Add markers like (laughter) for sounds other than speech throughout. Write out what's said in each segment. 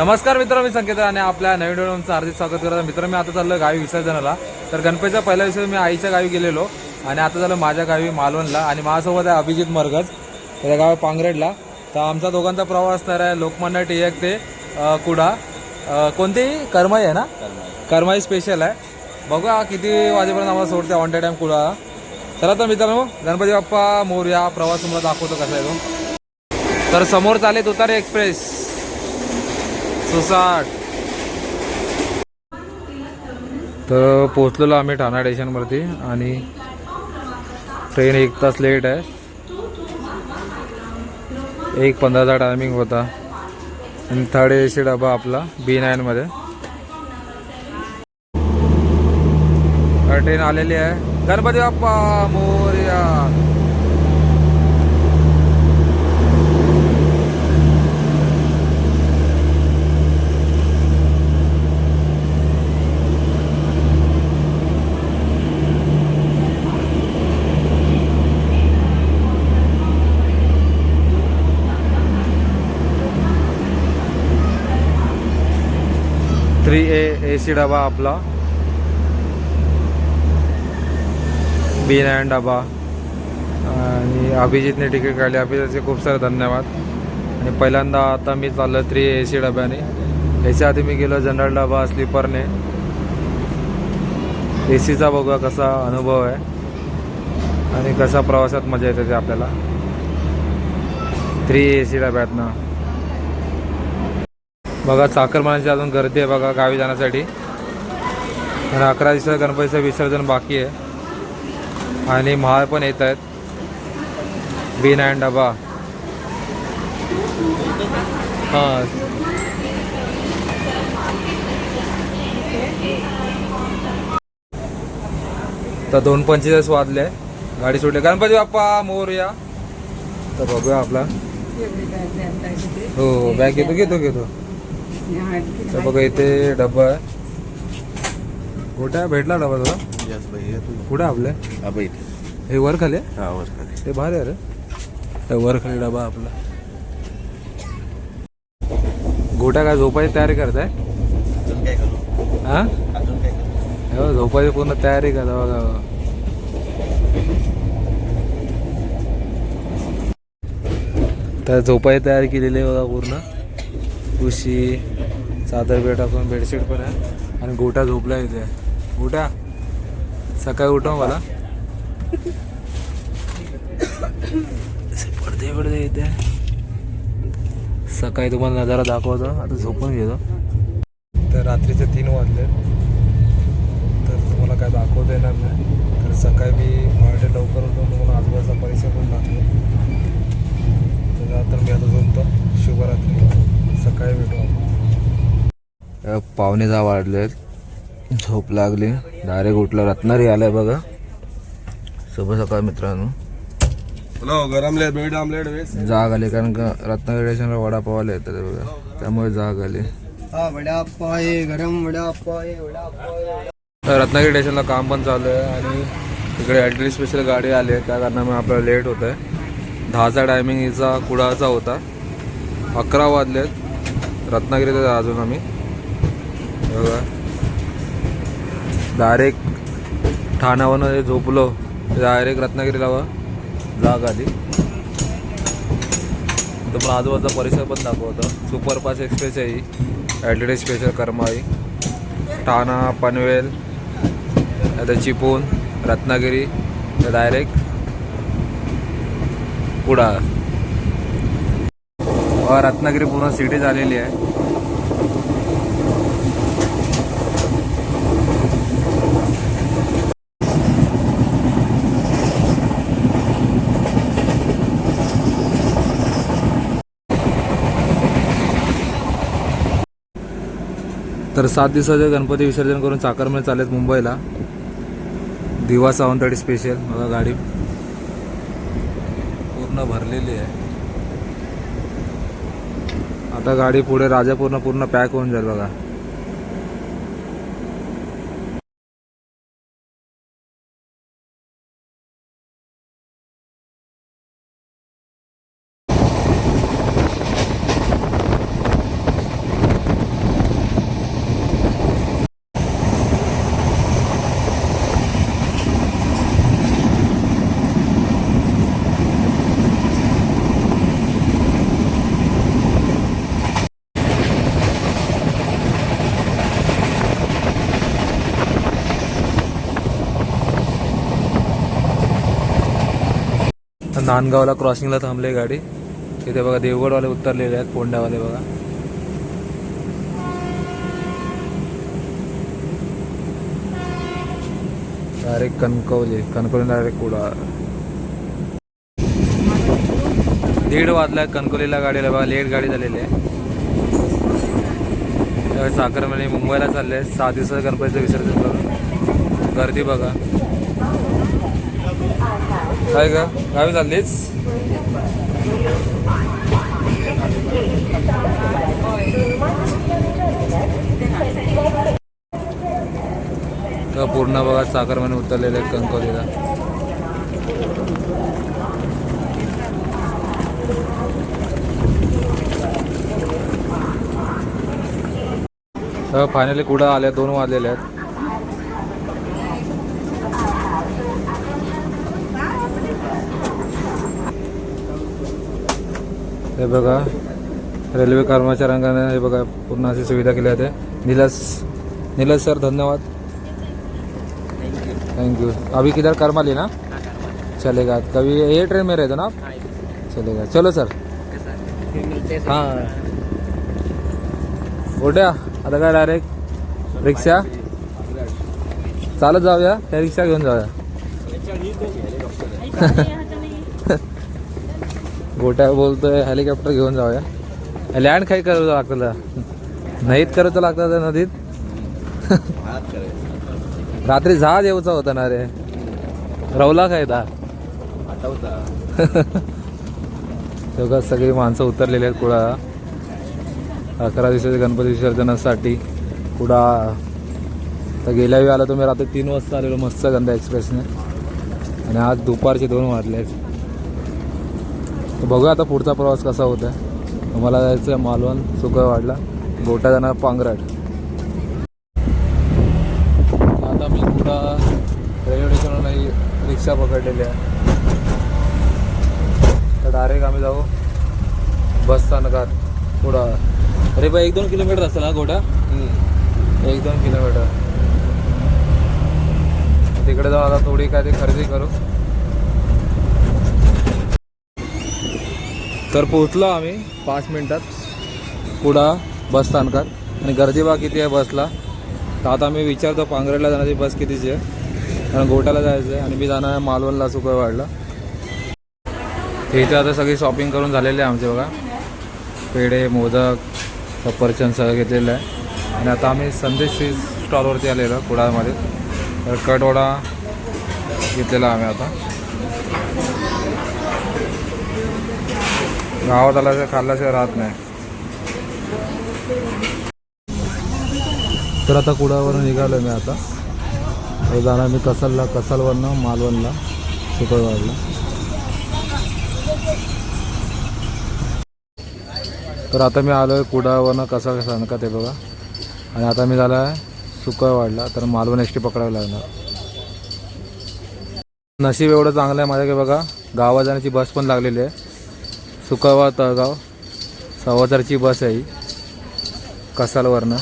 नमस्कार मित्र मी संकेत आणि आपल्या नवीन डोळ्यांचं हार्दिक स्वागत करतो. मित्र मी आता चाललो गावी विसर्जनाला. तर गणपतीचा पहिला विसर्जन मी आईच्या गावी गेलेलो आणि आता झालं माझ्या गावी मालवणला. आणि माझ्यासोबत आहे अभिजित मरगज. त्या गाव पांगरेडला. तर आमचा दोघांचा प्रवास तर आहे लोकमान्य टिळक ते कुडा. कोणतीही? करमाई आहे ना? करमाई स्पेशल आहे. बघू किती वाजेपर्यंत आम्हाला सोडते ऑन टाईम कुडा. चला तर मित्रांनो गणपती बाप्पा मोर्या प्रवास तुम्हाला दाखवतो कसा आहे तो. तर समोर चालेल तुतारे एक्सप्रेस. सुसाट तर पोचलेलो आम्ही ठाणा स्टेशनवरती आणि ट्रेन एक तास लेट आहे. एक पंधराचा टायमिंग होता. आणि थर्ड ए सी डबा आपला बी नाईनमध्ये ट्रेन आलेली आहे. Ganpati Bappa Morya. Three A A C डबा आपला. बी नाईन डबा. आणि अभिजितने तिकीट काढली. अभिजितचे खूप सारे धन्यवाद. आणि पहिल्यांदा आता मी चाललो थ्री ए सी डब्याने. याच्या आधी मी गेलो जनरल डबा स्लीपरने. ए सीचा बघूया कसा अनुभव आहे. आणि कसा प्रवासात मजा येते ते आपल्याला. थ्री ए सी डब्यातनं. बघा चाकरमानाची अजून गर्दी आहे बघा गावी जाण्यासाठी. आणि अकरा दिवसात गणपतीचं विसर्जन बाकी आहे. आणि महाळ पण येत आहेत. बी नाईन डबा. हां. तर दोन पंचेचाळीस वाजले. गाडी सुटली. गणपती बाप्पा मोरया तर बघूया आपला. हो, हो. बॅग घेतो घेतो घेतो. तर बघा इथे डब्बा आहे. कुठे भेटला डबा तुला? यस भाई कुठे आपले? अब इथे. हे वर खाली आहे? हा वर खाली. ते भारी आहे रे. ते वर खाली डबा आपला. गोट्या काय झोपायची तयारी करताय? अजून काय करू? हा? अजून काय करू? हो झोपायची पूर्ण तयारी करता बघा. तर झोपायची तयारी केलेली आहे बघा पूर्ण. उशी चादर बेड टाकून बेडशीट पण आहे. आणि गोटा झोपला इथे. गोटा सकाळी उठव मला. पडदे पडदे इथे. सकाळी तुम्हाला नजारा दाखवतो. आता झोपून घेतो. तर रात्रीचे तीन वाजले. तर तुम्हाला काय दाखवता येणार नाही. तर सकाळी मी पहाटे लवकर होतो तुम्हाला आजूबाजूचा परिसर पण दाखवतो तर आता मी आता झोपतो. शुभरात्री. सकाळी भेटू आपण. पावणे दहा वाढले झोप लागली. डायरेक्ट उठला. रत्नारी आलाय बघा. शुभ सकाळ मित्रांनो. आमलेट जाग आली कारण का रत्नागिरी स्टेशनला वडापावाला येतात ते बघा. त्यामुळे जाग आली. हा गरम तर रत्नागिरी स्टेशनला काम पण चालू आहे आणि तिकडे एल टी स्पेशल गाडी आली आहे. त्या कारणामुळे आपल्याला लेट होत आहे दहाचा टायमिंग हिचा कुडाचा होता. अकरा वाजलेत. रत्नागिरीत अजून आम्ही. बघा. डायरेक्ट ठाण्यावरनं झोपलो. डायरेक्ट रत्नागिरीला व जाग आली तुम्हाला आजूबाजूचा परिसर पण दाखवतो. सुपरफास्ट एक्सप्रेस आहे ही. एल स्पेशल करमाई ठाणा पनवेल आता चिपून रत्नागिरी डायरेक्ट कुडाळ रत्नागिरी पूर्ण सिटी झालेली आहे. तर सात दिवसाचे गणपती विसर्जन करून चाकरमध्ये चालेत मुंबईला. दिवा सावंतवाडी स्पेशल बघा गाडी. पूर्ण भरलेली आहे. आता गाडी पुढे राजापूरनं पूर्ण पॅक होऊन जाईल बघा. नांदगावला क्रॉसिंगला थांबले गाडी. तिथे बघा देवगडवाले उतरलेले आहेत पोंडावाले बघा. Direct Kankavli Kankavli direct Kudal. दीड वाजला कणकवलीला गाडीला बघा लेट गाडी झालेली आहे. त्यावेळी साखरमध्ये मुंबईला चालले सात सहा दिवसाचं गणपतीचं विसर्जन करून. गर्दी बघा. काय का गावी चाललीच तर पूर्ण बघा साखरमध्ये उतरलेले आहेत कणकवलीला. तर फायनली कुठं आल्या? दोन वाजलेल्या आहेत. हे बघा रेल्वे कर्मचाऱ्यांना हे बघा पूर्ण अशी सुविधा केली आहे नीलस नीलस सर धन्यवाद. थैंक यू अभी किधर करमाली ना? चलेगा. कभी ये ट्रेन में रहते ना आप? चलेगा. चलो सर. हां. उड्या आता काय डायरेक्ट रिक्षा? चालत जाऊया. त्या रिक्षा घेऊन जाऊया. (laughs) (laughs) गोट्या बोलतोय हेलिकॉप्टर घेऊन जाऊया. लँड काही करावं लागतं नाहीत करायचं लागतं त्या नदीत. रात्री जहाज येऊचा होता ना रे. रवला काय दा तेव्हा सगळी माणसं उतरलेली आहेत कुडा अकरा दिवसाच्या गणपती विसर्जनासाठी कुडा तर गेल्या वेळी आलो तुम्ही रात्री तीन वाजता आलेलो मस्त गंधा एक्सप्रेसने आणि आज दुपारचे दोन वाजले आहेत तर बघूया आता पुढचा प्रवास कसा होता आहे मला जायचं आहे मालवण सुकवाडला गोटा जाणार पांगराट. आता मी कुठा रेल्वे स्टेशनला रिक्षा पकडलेली आहे. तर डायरेक्ट आम्ही जाऊ बस स्थानकात पुढं. अरे बा एक दोन किलोमीटर असेल ना गोटा एक दोन किलोमीटर. तिकडे जाऊ आता थोडी काय ते खरेदी करू. तर पोहोचलो आम्ही पाच मिनटात. कुडा बस स्थानकात. आणि गर्दी बा किती आहे बसला? तर आता मी विचारतो पांगरेला जाण्याची बस कितीची आहे? कारण गोट्याला जायचं आहे आणि मी जाणार आहे मालवणला सुकवाडला इथे आता सगळी शॉपिंग करून झालेली आहे आमचे बघा. पेढे मोदक सफरचंद सगळं घेतलेलं आहे. आणि आता आम्ही संदेश स्टॉलवरती आलेलो कुडामध्ये कुडाळमध्ये. तर कटवडा घेतलेला आम्ही आता. गावात आल्याशिवाय खाल्ल्याशिवाय राहत नाही. तर आता कुडावरून निघालो मी आता. तर जाणार मी कसालला कसालवरनं मालवणला सुकळवाडला तर आता मी आलो आहे कुडावरनं कसा स्थानकात ते बघा. आणि आता मी झाला आहे सुकळवाडला तर मालवण एस टी पकडावी लागणार. नशीब एवढं चांगलं आहे माझ्याकडे बघा गावात जाण्याची बस पण लागलेली आहे. सुकळवाड तळगाव सव्वाचारची बस आहे कसालवरनं.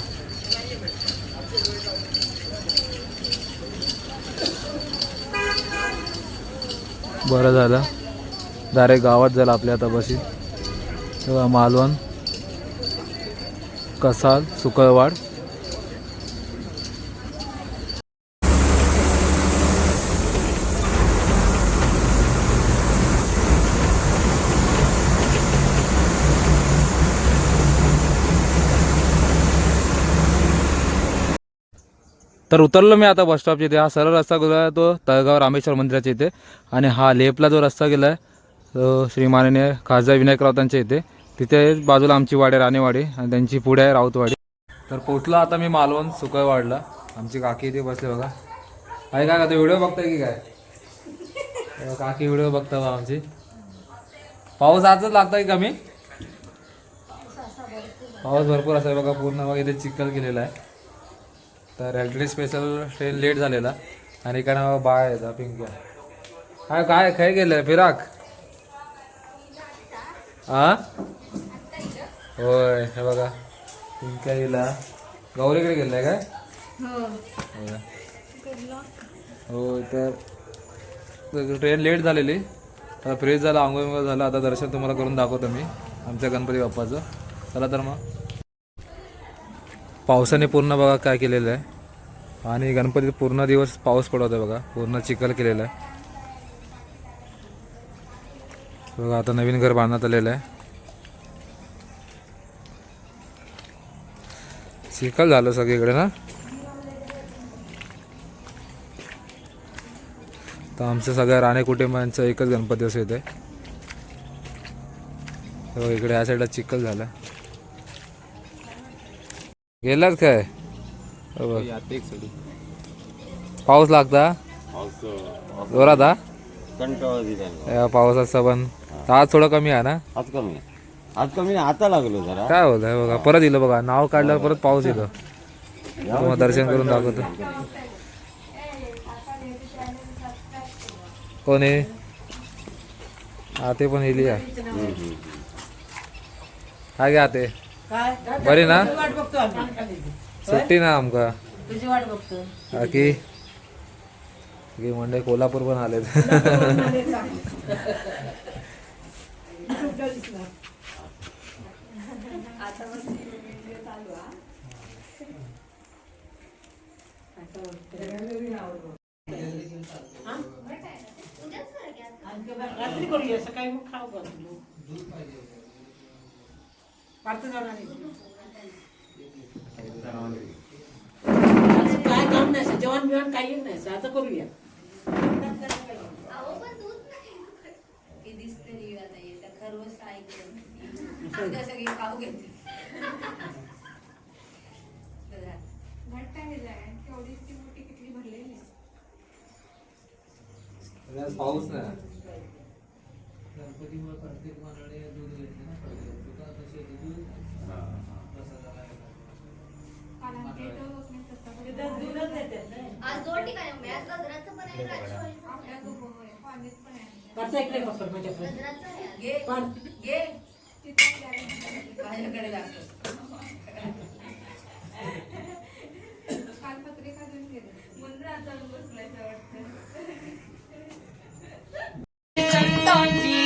बरं झालं. डायरेक्ट गावात झालं आपल्या आता बसी तेव्हा मालवण. कसाल सुकळवाड. तर उतरलो मी आता बस स्टॉपच्या इथे. हा सरळ रस्ता गेला तो तळगाव रामेश्वर मंदिराच्या इथे. आणि हा लेपला जो रस्ता गेला आहे तो श्री माननीय खासदार विनायक राऊतांच्या इथे. तिथे बाजूला आमची वाडी आहे राणेवाडी. आणि त्यांची पुढे आहे राऊतवाडी. तर पोचलो आता मी मालवण सुकळवाडला. आमची काकी इथे बसले बघा. आहे काय का व्हिडिओ बघताय की काय? काकी व्हिडिओ बघता बा आमची. पाऊस आजच लागताय कमी? पाऊस भरपूर असा आहे बघा पूर्ण बघा इथे चिखल केलेला आहे. तर रेल्वे स्पेशल ट्रेन लेट झालेला. आणि इकडं बाळ आहे पिंक्या काय काय काय गेलं फिराक. हा होय हे बघा. पिंक्या गेला गौरीकडे गेलाय काय. हो. तर ट्रेन लेट झालेली. आता फ्रेश झालं आंघोळ झालं. आता दर्शन तुम्हाला करून दाखवतो मी. आमच्या गणपती बाप्पाचं. चला तर मग. पावसाने पूर्ण बघा काय केलेलं आहे. आणि गणपतीत पूर्ण दिवस पाऊस पडत आहे बघा. पूर्ण चिखल केलेला आहे. बघा आता नवीन घर बांधण्यात आलेलं आहे. चिखल झालं सगळीकडे ना? तर आमचं सगळ्या राणे कुटुंबांचं एकच गणपती असं येते इकडे या साईडला चिखल झाला. गेलात काय? हो पाऊस लागता? जोरात हा? या पावसाचा पण तर आज थोडं कमी आहे ना? आज कमी आहे. आज कमी आता लागलो जरा. काय होत आहे बघा परत येलं बघा नाव काढल्यावर परत पाऊस येतो तुम्हाला दर्शन करून दाखवतो. कोण आहे? हा ते पण येली आहे काय घ्या बरी ना? वाट बघतो आम्ही. सुट्टी ना आमका. तुझी वाट बघतो. बाकी की? म्हणजे कोल्हापूर पण आलेत. रात्री करूया सकाळी मग खाऊ का पार्थ जाणार नाही. आज काय काम नाही जेवण बिवण काही नाही असं, आता करूया दूध. पाऊस नाही. कारण ते तर होत नाही तसं. आज दोन ठिकाणी आज गजराचं पण आहे राजेश्वरीचं पण आहे. पार्थ इकडे पकड माझ्याकडे गजराचं आहे आज. पार्थ घे माझ्याकडे दाखव काल पत्रिका देऊन गेले म्हणून आता बसलायचं वाटतं संतांची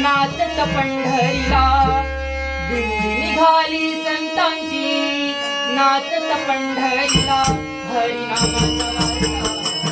नाचत पंढरीला. दिंडी निघाली संतांची नाचत पंढरीला हरिनामाचा वारसा.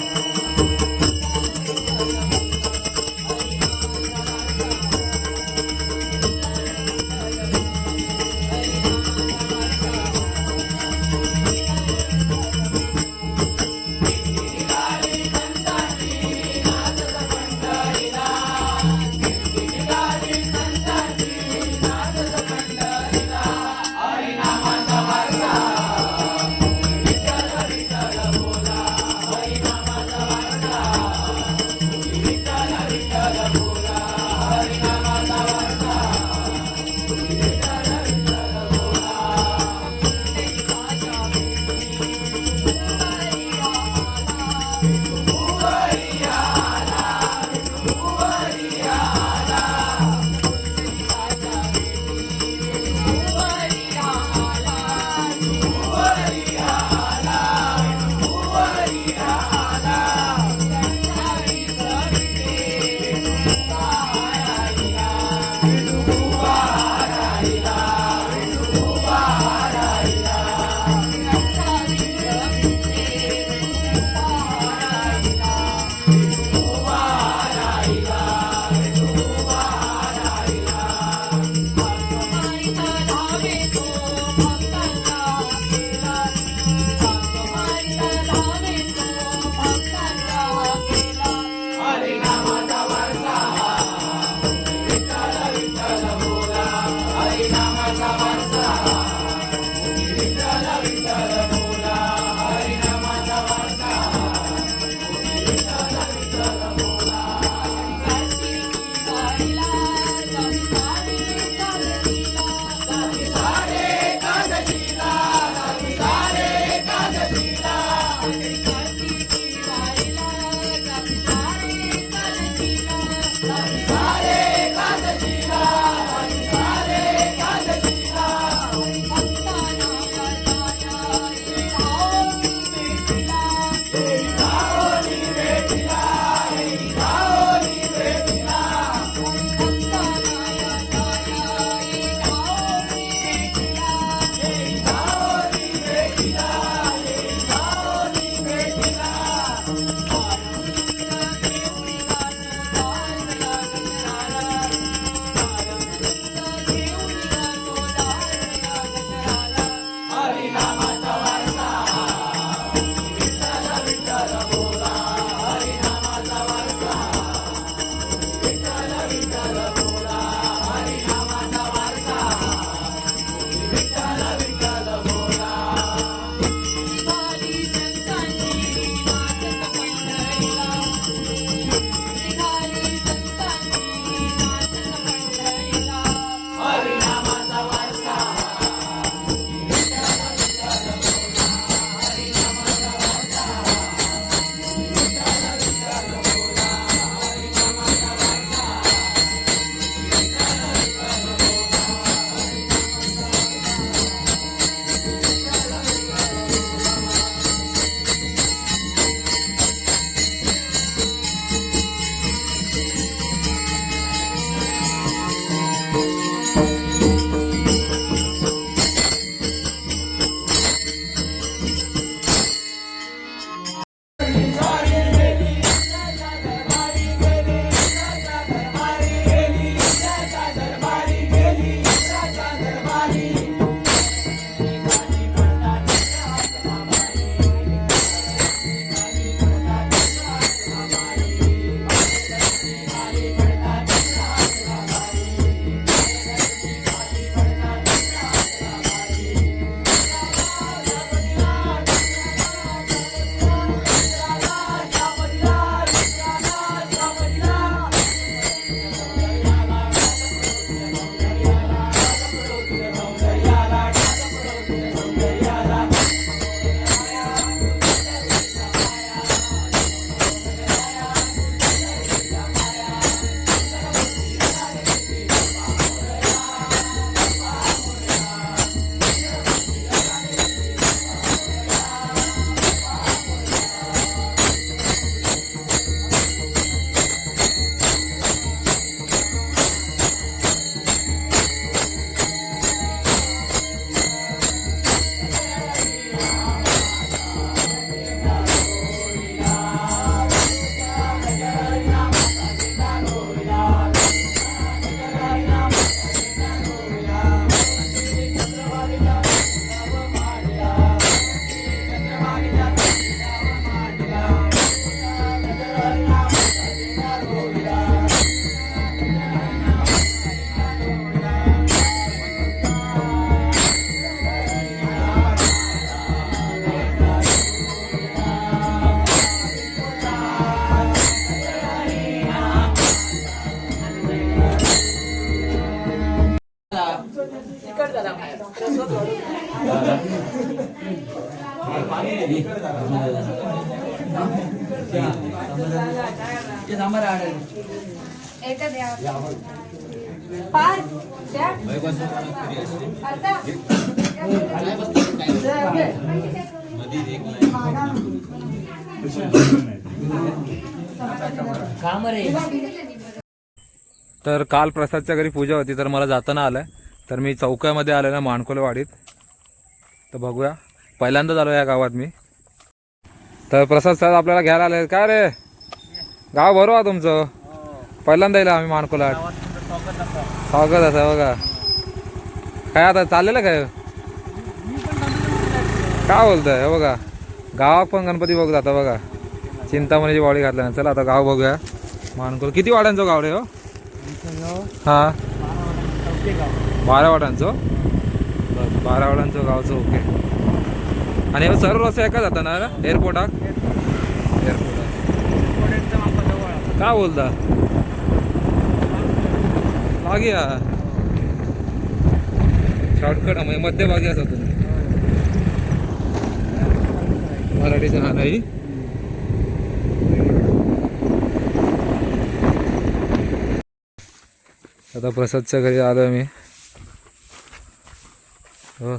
तर काल प्रसादच्या घरी पूजा होती तर मला जाताना आलं तर मी चौकामध्ये आलो ना माणकोलवाडीत. तर बघूया. पहिल्यांदाच आलो या गावात मी. तर प्रसाद साहेब आपल्याला घ्यायला आले काय रे? गाव बरोबर तुमचं? पहिल्यांदा येईल आम्ही माणकोलाट स्वागत असं बघा. काय आता चाललेलं काय? काय बोलताय हे बघा. गावात पण गणपती बघू आता बघा. चिंतामणीची वाडी घातल्या चला आता गाव बघूया. मानकोल किती वाड्यांचं गाव रे हो? हा. बारावाडांचं बरं, गावचं ओके. आणि सर्व रस्ते एका जाता ना? एअरपोर्टाक एअरपोर्टाक काय बोलता? मागे या. शॉर्टकट म्हणजे मध्यभागी असा तुम्ही. मराठीचं हा नाही? आता प्रसादच्या घरी आलो मी. हो.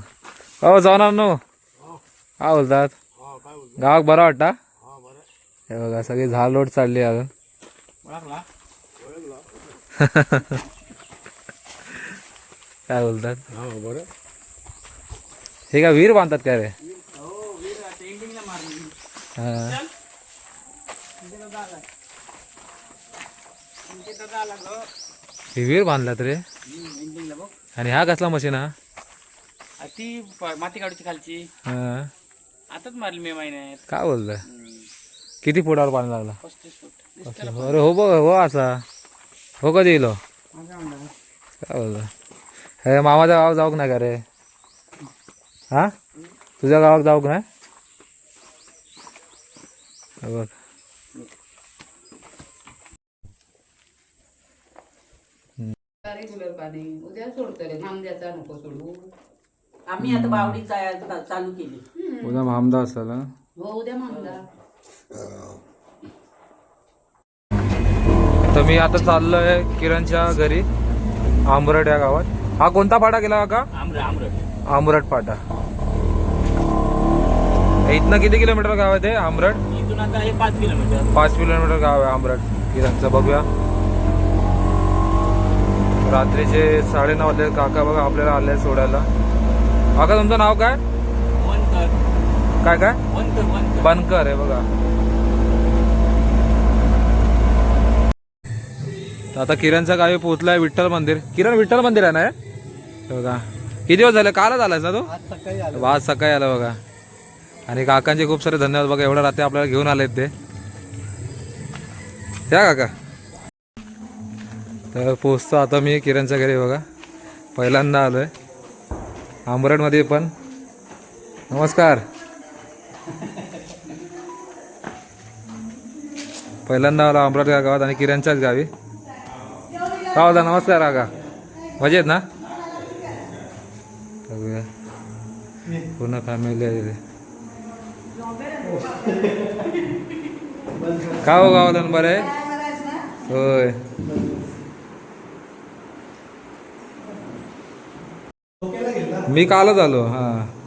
हो जाणार नो काय बोलतात? गावाक बरा वाटता? हे बघा सगळी झाड लोट चालली अजून. (laughs) काय बोलतात? हे का विहीर बांधतात काय रे? हा. हे विहीर बांधलात रे. आणि हा कसला मशीन हा ती प- माती काढूची खालची. हा. आताच मारली मे महिन्यात. काय बोलताय किती फुटावर पाणी लागला? पस्तीस फूट. अरे हो बघ हो असा हो कधी येलो काय बोलता हे मामाच्या गावात जाऊक नाही का रे? हा? तुझ्या गावात जाऊक नाही हे बघ. रेग्युलर पाणी उद्या सोडतले नामद्याचा नको सोडू. आम्ही आता बावडी चा- चालू केली. उद्या मामदा असेल हा? हो उद्या मामदा तर मी आता चाललोय किरणच्या घरी आंबरट या गावात. हा कोणता फाटा गेला का आंबरट फाटा. इथनं किती किलोमीटर गाव आहे ते आंबरट इथून आता हे पाच किलोमीटर. पाच किलोमीटर गाव आहे आंबरट किरणचं बघूया. रात्रीचे साडेनऊ वाजले काका बघा आपल्याला आले सोडायला. काका तुमचं नाव काय? काय काय? बनकर आहे बघा. आता किरणच्या गावी पोहोचलाय विठ्ठल मंदिर. किरण विठ्ठल मंदिर आहे ना बघा. किती दिवस झाले? कालच आलाय ना तो? आज सकाळी आलो. आला बघा. आणि काकांचे खूप सारे धन्यवाद बघा. एवढ्या रात्री आपल्याला घेऊन आलेत ते. या काका. तर पोचतो आता मी किरणच्या घरी बघा. पहिल्यांदा आलोय. आंबरडमध्ये पण. नमस्कार. पहिल्यांदा आलो आंबरड या गावात आणि किरणच्याच गावी. का होता नमस्कार काका मजेत ना? पूर्ण फॅमिली आहे. (laughs) का हो गावाला बरं? आहे होय. मी कालच आलो हां.